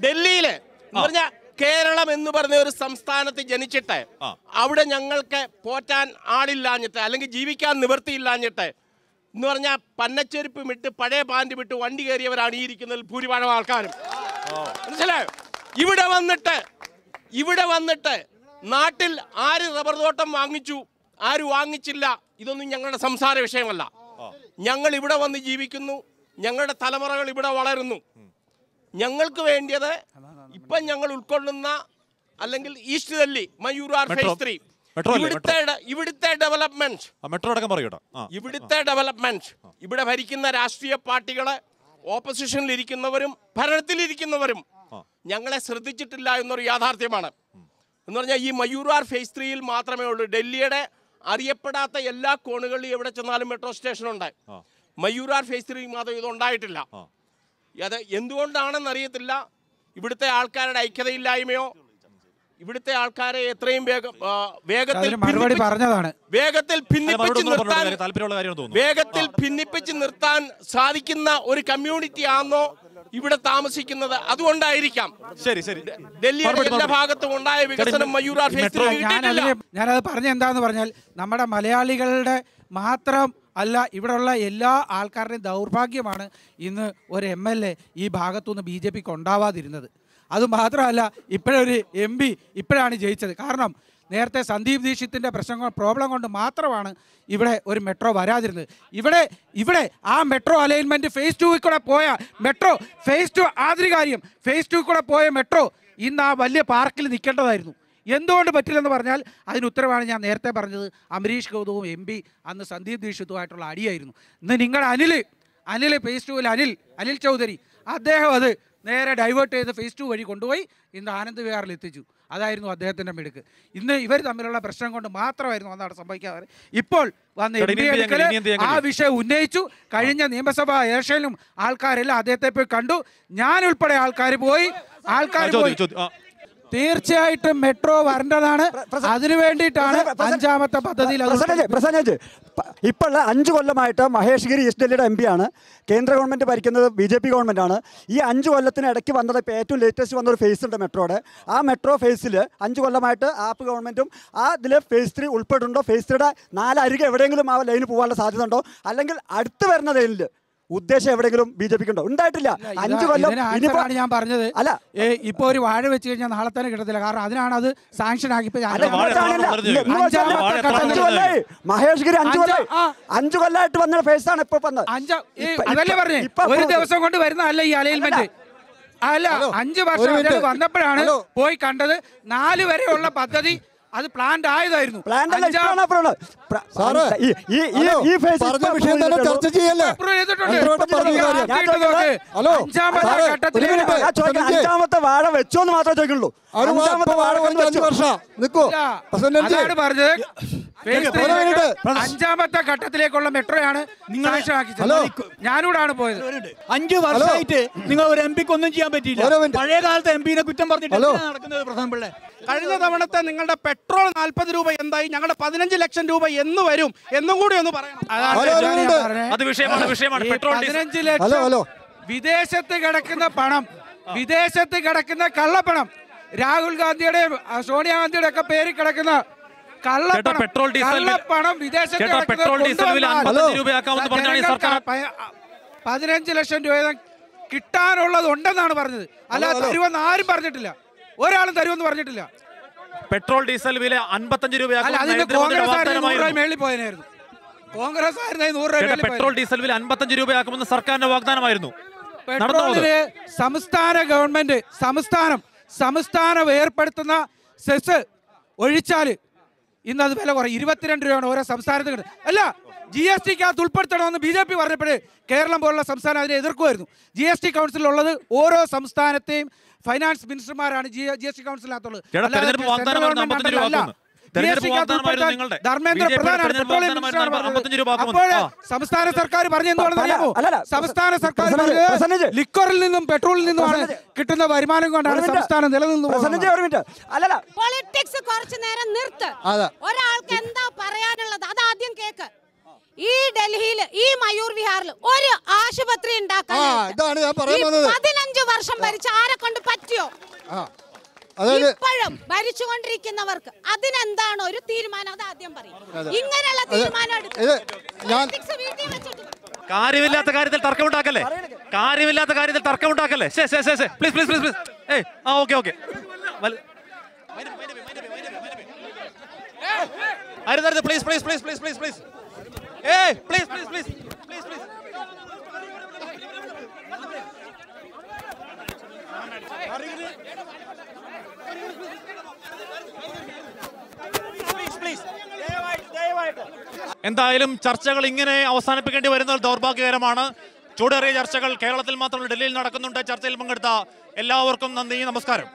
ഡൽഹിയിൽ പറഞ്ഞ കേരളം എന്ന് പറഞ്ഞ ഒരു സംസ്ഥാനത്ത് ജനിച്ചിട്ട് അവിടെ ഞങ്ങൾക്ക് പോറ്റാൻ ആളില്ലാഞ്ഞിട്ട് അല്ലെങ്കിൽ ജീവിക്കാൻ നിവൃത്തിയില്ലാഞ്ഞിട്ട് എന്ന് പറഞ്ഞാൽ പന്നച്ചെരുപ്പ് വിട്ട് പഴയ പാന്റ് വിട്ട് വണ്ടി കയറിയവരാണ് ഈ ഇരിക്കുന്നതിൽ ഭൂരിഭാഗം ആൾക്കാരും. മനസ്സിലായോ? ഇവിടെ വന്നിട്ട് ഇവിടെ വന്നിട്ട് നാട്ടിൽ ആര് റബ്ബർ തോട്ടം വാങ്ങിച്ചു ആര് വാങ്ങിച്ചില്ല ഇതൊന്നും ഞങ്ങളുടെ സംസാര വിഷയമല്ല. ഞങ്ങൾ ഇവിടെ വന്ന് ജീവിക്കുന്നു ഞങ്ങളുടെ തലമുറകൾ ഇവിടെ വളരുന്നു. ഞങ്ങൾക്ക് വേണ്ടിയത് ഇപ്പം ഞങ്ങൾ ഉൾക്കൊള്ളുന്ന അല്ലെങ്കിൽ ഈസ്റ്റ് ഡൽഹി മയൂരാർ മെട്രോ- ഫേസ് ത്രീ ഇവിടുത്തെ ഇവിടുത്തെ ഡെവലപ്മെന്റ് ആ, മെട്രോ അടക്കം പറയൂട്ടോ ഇവിടുത്തെ ഡെവലപ്മെന്റ് ഇവിടെ ഭരിക്കുന്ന രാഷ്ട്രീയ പാർട്ടികളെ ഓപ്പോസിഷനിൽ ഇരിക്കുന്നവരും ഭരണത്തിലിരിക്കുന്നവരും. ഞങ്ങളെ ശ്രദ്ധിച്ചിട്ടില്ല എന്നൊരു യാഥാർത്ഥ്യമാണ്. എന്ന് പറഞ്ഞാൽ ഈ മയൂരാർ ഫേസ് ത്രീയിൽ മാത്രമേ ഉള്ളൂ. ഡൽഹിയുടെ അറിയപ്പെടാത്ത എല്ലാ കോണുകളിലും എവിടെ ചെന്നാലും മെട്രോ സ്റ്റേഷൻ ഉണ്ട്. മയൂരാർ ഫേസ് ത്രീ മാത്രം ഇത് ഉണ്ടായിട്ടില്ല. അത് എന്തുകൊണ്ടാണെന്ന് അറിയത്തില്ല. ഇവിടുത്തെ ആൾക്കാരുടെ ഐക്യതയില്ലായ്മയോ? ഇവിടുത്തെ ആൾക്കാരെ എത്രയും വേഗം വേഗത്തിൽ മറുപടി പറഞ്ഞതാണ്. വേഗത്തിൽ ഭിന്നിപ്പിച്ച്. നിർത്താൻ വേഗത്തിൽ ഭിന്നിപ്പിച്ച് നിർത്താൻ സാധിക്കുന്ന ഒരു കമ്മ്യൂണിറ്റി ആണോ ഇവിടെ താമസിക്കുന്നത്? അതുകൊണ്ടായിരിക്കാം. ശരി ശരി. ഡൽഹിയുടെ മറുപടി, എല്ലാ. ഭാഗത്തും ഉണ്ടായ വികസനം അതിന് ഞാനത് പറഞ്ഞ എന്താന്ന് പറഞ്ഞാൽ നമ്മുടെ മലയാളികളുടെ മാത്രം അല്ല ഇവിടെയുള്ള എല്ലാ ആൾക്കാരുടെയും ദൗർഭാഗ്യമാണ് ഇന്ന് ഒരു എം എൽ എ ഈ ഭാഗത്തുനിന്ന് ബി ജെ പിക്ക് ഉണ്ടാവാതിരുന്നത്. അതുമാത്രമല്ല ഇപ്പോഴൊരു എം പി ഇപ്പോഴാണ് ജയിച്ചത്. കാരണം നേരത്തെ സന്ദീപ് ദീക്ഷിത്തിന്റെ പ്രശ്നങ്ങൾ പ്രോബ്ലം കൊണ്ട് മാത്രമാണ് ഇവിടെ ഒരു മെട്രോ വരാതിരുന്നത്. ഇവിടെ ഇവിടെ ആ മെട്രോ അലൈൻമെന്റ് ഫേസ് ടൂവിൽ കൂടെ പോയ മെട്രോ ഫേസ് ടു ആതിരി കാര്യം ഫേസ് ടു കൂടെ പോയ മെട്രോ ഇന്ന് ആ വലിയ പാർക്കിൽ നിൽക്കേണ്ടതായിരുന്നു. എന്തുകൊണ്ട് പറ്റില്ലെന്ന് പറഞ്ഞാൽ അതിന് ഉത്തരവാണ് ഞാൻ നേരത്തെ പറഞ്ഞത്. അമരീഷ് ഗൗതവും എം പി അന്ന് സന്ദീപ് ദീക്ഷിത്തുമായിട്ടുള്ള അടിയായിരുന്നു. ഇന്ന് നിങ്ങളുടെ അനിൽ അനിൽ ഫേസ് ടുവിൽ അനിൽ അനിൽ ചൗധരി അദ്ദേഹം അത് നേരെ ഡൈവേർട്ട് ചെയ്ത് ഫേസ് ടു വഴി കൊണ്ടുപോയി ഇന്ന് ആനന്ദ് വിഹാറിൽ എത്തിച്ചു. അതായിരുന്നു അദ്ദേഹത്തിന്റെ മിടുക്ക്. ഇന്ന് ഇവർ തമ്മിലുള്ള പ്രശ്നം കൊണ്ട് മാത്രമായിരുന്നു അന്നാണ് സംഭവിക്കാറ്. ഇപ്പോൾ വന്ന് എം ആ വിഷയം ഉന്നയിച്ചു. കഴിഞ്ഞ നിയമസഭാ ഇലക്ഷനിലും ആൾക്കാരെല്ലാം അദ്ദേഹത്തെ പോയി കണ്ടു. ഞാൻ ഉൾപ്പെടെ ആൾക്കാർ പോയി. ആൾക്കാർ പോയി. തീർച്ചയായിട്ടും മെട്രോ വരേണ്ടതാണ്. അതിനു വേണ്ടിയിട്ടാണ് അഞ്ചാമത്തെ പദ്ധതിയിൽ പ്രസന്നജ് ഇപ്പോൾ അഞ്ച് കൊല്ലമായിട്ട് മഹേഷ് ഗിരി ഈസ്റ്റ് ഡൽഹിയുടെ എം ആണ്. കേന്ദ്ര ഗവൺമെന്റ് ഭരിക്കുന്നത് ബി ജെ പി ഗവൺമെന്റാണ് ഈ അഞ്ച് കൊല്ലത്തിന് ഇടയ്ക്ക് വന്നത് ഇപ്പോൾ ഏറ്റവും ലേറ്റസ്റ്റ് വന്ന ഒരു ഫേസ് ഉണ്ട് മെട്രോയുടെ ആ മെട്രോ ഫേസിൽ അഞ്ച് കൊല്ലമായിട്ട് ആപ്പ് ഗവൺമെന്റും ആ ഇതിൽ ഫേസ് ത്രീ ഉൾപ്പെട്ടുണ്ടോ ഫേസ് ത്രീയുടെ നാലരികെ എവിടെയെങ്കിലും ആ ലൈനിൽ പോകാനുള്ള സാധ്യത ഉണ്ടോ? അല്ലെങ്കിൽ അടുത്ത് വരുന്ന ലൈനിൽ ഉദ്ദേശം എവിടെയെങ്കിലും ബി ജെ പിക്ക് ഉണ്ടോ ഉണ്ടായിട്ടില്ല അഞ്ചു കൊല്ലം ഞാൻ പറഞ്ഞത്. അല്ല. ഇപ്പൊ ഒരു വാഴ വെച്ച് കഴിഞ്ഞാൽ നാളെ തന്നെ കിട്ടത്തില്ല. കാരണം അതിനാണ് അത് സാങ്ഷൻ ആക്കി. മഹേഷ് ഗിരി അഞ്ചു കൊല്ലം. അഞ്ചു. കൊല്ലമായിട്ട് വന്ന ഫേസാണ് ഇപ്പൊ വന്നത്. അഞ്ച ഈ ഇപ്പൊ- അതല്ലേ പറഞ്ഞേ? ഒരു ദിവസം കൊണ്ട് വരുന്നതല്ല ഈ അലൈൻമെന്റ് അല്ല അഞ്ചു വർഷം വന്നപ്പോഴാണ് പോയി കണ്ടത് നാല് വരെയുള്ള പദ്ധതി അത് പ്ലാന്റ് ആയതായിരുന്നു. അഞ്ചാമത്തെ വാഴ വെച്ചോന്ന് മാത്രമേ ചോദിക്കുള്ളൂ അഞ്ചാമത്തെ വാഴ വാഴ വെച്ച്. വർഷം. നിൽക്കൂ. അതാണ് പറഞ്ഞത്. അഞ്ചാമത്തെ ഘട്ടത്തിലേക്കുള്ള മെട്രോയാണ് നിങ്ങൾ. ഞാനൂടാണ് പോയത്. അഞ്ചു വർഷമായിട്ട് നിങ്ങൾ ഒരു എം പിക്ക് ഒന്നും ചെയ്യാൻ പറ്റിയില്ല. പഴയ കാലത്തെ എം പിനെ കുറ്റം പറഞ്ഞിട്ട്. നടക്കുന്നത് പ്രധാന പിള്ളേ? കഴിഞ്ഞ തവണത്തെ നിങ്ങളുടെ പെട്രോൾ നാൽപ്പത് രൂപ എന്തായി? ഞങ്ങളുടെ പതിനഞ്ച് ലക്ഷം രൂപ എന്ന് വരും. എന്നും കൂടി ഒന്ന് പറയണം. അത് വിഷയമാണ് വിഷയമാണ്. പെട്രോൾ പതിനഞ്ച് ഹലോ ലക്ഷം ഹലോ. വിദേശത്ത് കിടക്കുന്ന പണം വിദേശത്ത് കിടക്കുന്ന കള്ളപ്പണം. രാഹുൽ ഗാന്ധിയുടെയും സോണിയാഗാന്ധിയുടെ ഒക്കെ പേരിൽ കിടക്കുന്ന കള്ളപ്പണം. പെട്രോൾ കള്ളപ്പണം വിദേശത്ത് പെട്രോൾ ഡീസൽ വില കൊണ്ടുവന്നാൽ 55 രൂപയാക്കാമെന്ന് ഈ സർക്കാർ. പ- പതിനഞ്ച് ലക്ഷം രൂപ കിട്ടാനുള്ളത് ഉണ്ടെന്നാണ് പറഞ്ഞത്. അല്ല. തരുമെന്ന് ആരും പറഞ്ഞിട്ടില്ല. ഒരാളും തരുമെന്ന് പറഞ്ഞിട്ടില്ല. പെട്രോൾ ഡീസൽ വില അൻപത്തഞ്ച് രൂപയാക്കും കോൺഗ്രസ് പെട്രോൾ ഡീസൽ വില അൻപത്തഞ്ച് രൂപയാക്കുമെന്ന് സർക്കാരിന്റെ വാഗ്ദാനമായിരുന്നു? പെട്രോളിന് സംസ്ഥാന ഗവൺമെന്റ് സംസ്ഥാനം സംസ്ഥാനം ഏർപ്പെടുത്തുന്ന സെസ് ഒഴിച്ചാൽ ഇന്ന് അത് വില കുറയും. ഇരുപത്തിരണ്ട് രൂപയാണ് ഓരോ സംസ്ഥാനത്ത് കിട്ടുന്നത്. അല്ല ജി എസ് ടിക്ക് അത് ഉൾപ്പെടുത്തണമെന്ന് ബി ജെ പി പറഞ്ഞപ്പോഴേ കേരളം പോലുള്ള സംസ്ഥാനം അതിനെ എതിർക്കുമായിരുന്നു. ജി എസ് ടി കൗൺസിലുള്ളത് ഓരോ സംസ്ഥാനത്തെയും ഫൈനാൻസ് മിനിസ്റ്റർമാരാണ് ജി ജി എസ് ടി കൗൺസിലിനകത്തുള്ളത്. ചേട്ടാ, അല്ലാതെ തെരഞ്ഞെടുപ്പ് സെൻട്രൽ വാഗ്ദാനമായിരുന്നു ഗവൺമെന്റ് 55 രൂപ അല്ല. ആക്കുമെന്ന്. തെരഞ്ഞെടുപ്പ് GST കകത്ത് വാഗ്ദാനമായിരുന്നു ഉൾപ്പെടുത്താൻ നിങ്ങളുടെ. ധർമ്മേന്ദ്ര പ്രധാനാണ് പെട്രോളിയം 55 രൂപ ആക്കുമെന്ന്. അപ്പോൾ സംസ്ഥാന സർക്കാർ പറഞ്ഞ എന്തുകൊണ്ടെന്ന് അല്ല, അറിയാമോ സംസ്ഥാന സർക്കാർ ലിക്വറിൽ നിന്നും പെട്രോളിൽ നിന്നുമാണ്. കിട്ടുന്ന വരുമാനം കൊണ്ടാണ് സംസ്ഥാനം നിലനിന്നു പ്രസന്നജി പോകുന്നത് ഒരു മിനിറ്റ്. അല്ലല്ല. പൊളിറ്റിക്സ് കുറച്ചു നേരം നിർത്ത്. ഒരാൾക്ക് എന്താ പറയാനുള്ളത്? അത് ആദ്യം കേക്ക്. ഈ ഡൽഹിയിൽ ഈ മയൂർ വിഹാറിൽ ഒരു ആശുപത്രി ഉണ്ടാക്കാൻ പതിനഞ്ചു ഇതാണ് ഞാൻ പറയാൻ വന്നത്. പതിനഞ്ച് വർഷം ഭരിച്ച ആരെ കൊണ്ട് പറ്റും അതായത് ഇപ്പോഴും ഭരിച്ചുകൊണ്ടിരിക്കുന്നവർക്ക് അതിനെന്താണ് ഒരു തീരുമാനം? അത് ആദ്യം പറയും. ഇങ്ങനെയുള്ള തീരുമാനം എടുക്കും. കാര്യമില്ലാത്ത കാര്യത്തിൽ തർക്കമുണ്ടാക്കല്ലേ? കാര്യമില്ലാത്ത കാര്യത്തിൽ തർക്കമുണ്ടാക്കല്ലേ? ശേ ശേ ശേ പ്ലീസ് പ്ലീസ് പ്ലീസ് പ്ലീസ് ഏയ് ആ okay okay. അരുതരുത് please please please please please please please please please please എന്തായാലും ചർച്ചകൾ ഇങ്ങനെ അവസാനിപ്പിക്കേണ്ടി വരുന്നത് ദൗർഭാഗ്യകരമാണ്. ചൂടേറിയ ചർച്ചകൾ കേരളത്തിൽ മാത്രമല്ല ഡൽഹിയിൽ നടക്കുന്നുണ്ട്. ചർച്ചയിൽ പങ്കെടുത്ത എല്ലാവർക്കും നന്ദി നമസ്കാരം.